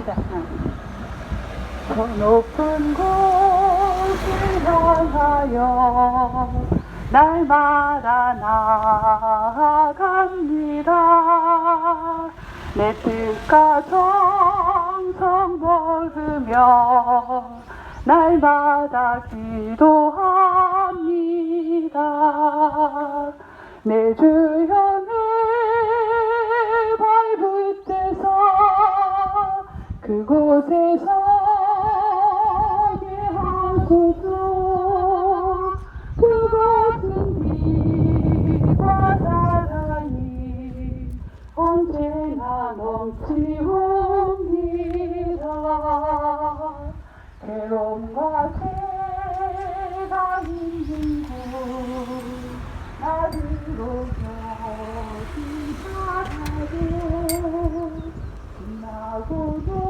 합시다. 저 높은 곳을 향하여 날마다 나아갑니다. 내 뜻과 정성 먹으며 날마다 기도합니다. 내 주여 그곳에 서게 하소서. 그곳은 빛과 사랑이 언제나 넘치옵니다. 괴로움과 죄가 곳 나비로 곁이 바라도 빛나고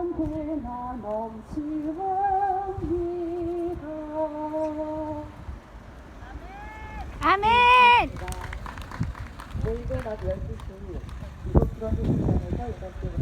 언제나 넘치옵니다. 아멘. 내일은 낮 12시 이곳 들어주시면서 이렇게